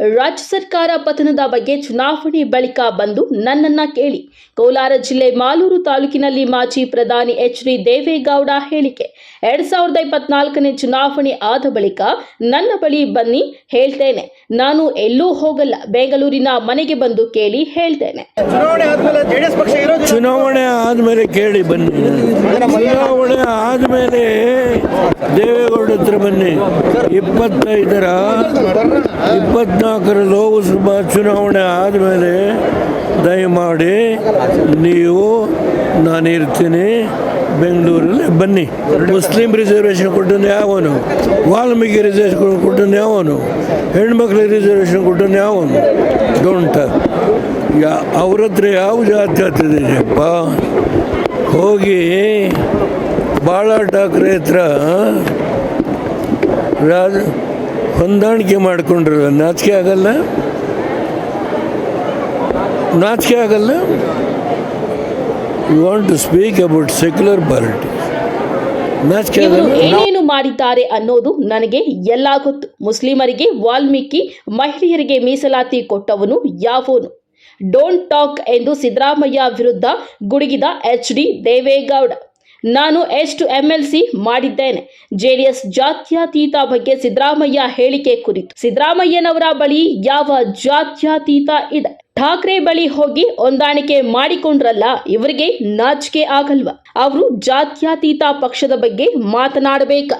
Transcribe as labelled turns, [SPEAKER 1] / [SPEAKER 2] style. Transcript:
[SPEAKER 1] ರಾಜ್ಯ ಸರ್ಕಾರ ಪತನದ ಬಗ್ಗೆ ಚುನಾವಣೆ ಬಳಿಕ ಬಂದು ನನ್ನನ್ನ ಕೇಳಿ. ಕೋಲಾರ ಜಿಲ್ಲೆ ಮಾಲೂರು ತಾಲೂಕಿನಲ್ಲಿ ಮಾಜಿ ಪ್ರಧಾನಿ ಎಚ್ ಡಿ ದೇವೇಗೌಡ ಹೇಳಿಕೆ. ಎರಡ್ ಸಾವಿರದ ಇಪ್ಪತ್ನಾಲ್ಕನೇ ಚುನಾವಣೆ ಆದ ಬಳಿಕ ನನ್ನ ಬಳಿ ಬನ್ನಿ ಹೇಳ್ತೇನೆ. ನಾನು ಎಲ್ಲೂ ಹೋಗಲ್ಲ. ಬೆಂಗಳೂರಿನ ಮನೆಗೆ ಬಂದು ಕೇಳಿ ಹೇಳ್ತೇನೆ.
[SPEAKER 2] ಚುನಾವಣೆ ಆದ್ಮೇಲೆ
[SPEAKER 3] ಕೇಳಿ ಬನ್ನಿ. ಚುನಾವಣೆ ಆದಮೇಲೆ ದೇವೇಗೌಡ ಹತ್ರ ಬನ್ನಿ. ಇಪ್ಪತ್ತೈದರ ಇಪ್ಪತ್ನಾಲ್ಕರ ಲೋಕಸಭಾ ಚುನಾವಣೆ ಆದಮೇಲೆ ದಯಮಾಡಿ ನೀವು ನಾನಿರ್ತೀನಿ ಬೆಂಗಳೂರಲ್ಲಿ ಬನ್ನಿ. ಮುಸ್ಲಿಂ ರಿಸರ್ವೇಷನ್ ಕೊಟ್ಟನು ಯಾವನು? ವಾಲ್ಮೀಕಿ ರಿಸರ್ವೇಷನ್ ಕೊಟ್ಟನು ಯಾವನು? ಹೆಣ್ಮಕ್ಳಿಗೆ ರಿಸರ್ವೇಷನ್ ಕೊಟ್ಟನು ಯಾವನು? ಡೋಂಟ್ ಯಾ ಅವ್ರ ಹತ್ರ ಯಾವ ಜಾತಿ ಹತ್ತಿದೆಯಪ್ಪ ಹೋಗಿ ಬಾಳ ಠಾಕ್ರೆ ಹತ್ರ ರಾಜ ಹೊಂದಾಣಿಕೆ ಮಾಡಿಕೊಂಡ್ರಲ್ಲ ನಾಚಿಕೆ ಆಗಲ್ಲ? ನಾಚಿಕೆ ಆಗಲ್ಲ? You want to speak about secular party ನಾಚಿಕೆ
[SPEAKER 1] ಇವರು
[SPEAKER 3] ಆಗಲ್ಲ?
[SPEAKER 1] ಏನೇನು ಮಾಡಿದ್ದಾರೆ ಅನ್ನೋದು ನನಗೆ ಎಲ್ಲ ಗೊತ್ತು. ಮುಸ್ಲಿಮರಿಗೆ ವಾಲ್ಮೀಕಿ ಮಹಿಳೆಯರಿಗೆ ಮೀಸಲಾತಿ ಕೊಟ್ಟವನು ಯಾವನು? ಡೋಂಟ್ ಟಾಕ್ ಎಂದು ಸಿದ್ದರಾಮಯ್ಯ ವಿರುದ್ಧ ಗುಡುಗಿದ ಎಚ್ ಡಿ ದೇವೇಗೌಡ. ನಾನು ಎಷ್ಟು ಸಿ ಮಾಡಿದ್ದೇನೆ. ಜೆಡಿಎಸ್ ಜಾತ್ಯತೀತ ಬಗ್ಗೆ ಸಿದ್ದರಾಮಯ್ಯ ಹೇಳಿಕೆ ಕುರಿತು. ಸಿದ್ದರಾಮಯ್ಯನವರ ಬಳಿ ಯಾವ ಜಾತ್ಯತೀತ ಇದೆ? ಠಾಕ್ರೆ ಬಳಿ ಹೋಗಿ ಹೊಂದಾಣಿಕೆ ಮಾಡಿಕೊಂಡ್ರಲ್ಲ, ಇವರಿಗೆ ನಾಚಿಕೆ ಆಗಲ್ವಾ? ಅವರು ಜಾತ್ಯತೀತ ಪಕ್ಷದ ಬಗ್ಗೆ ಮಾತನಾಡಬೇಕ?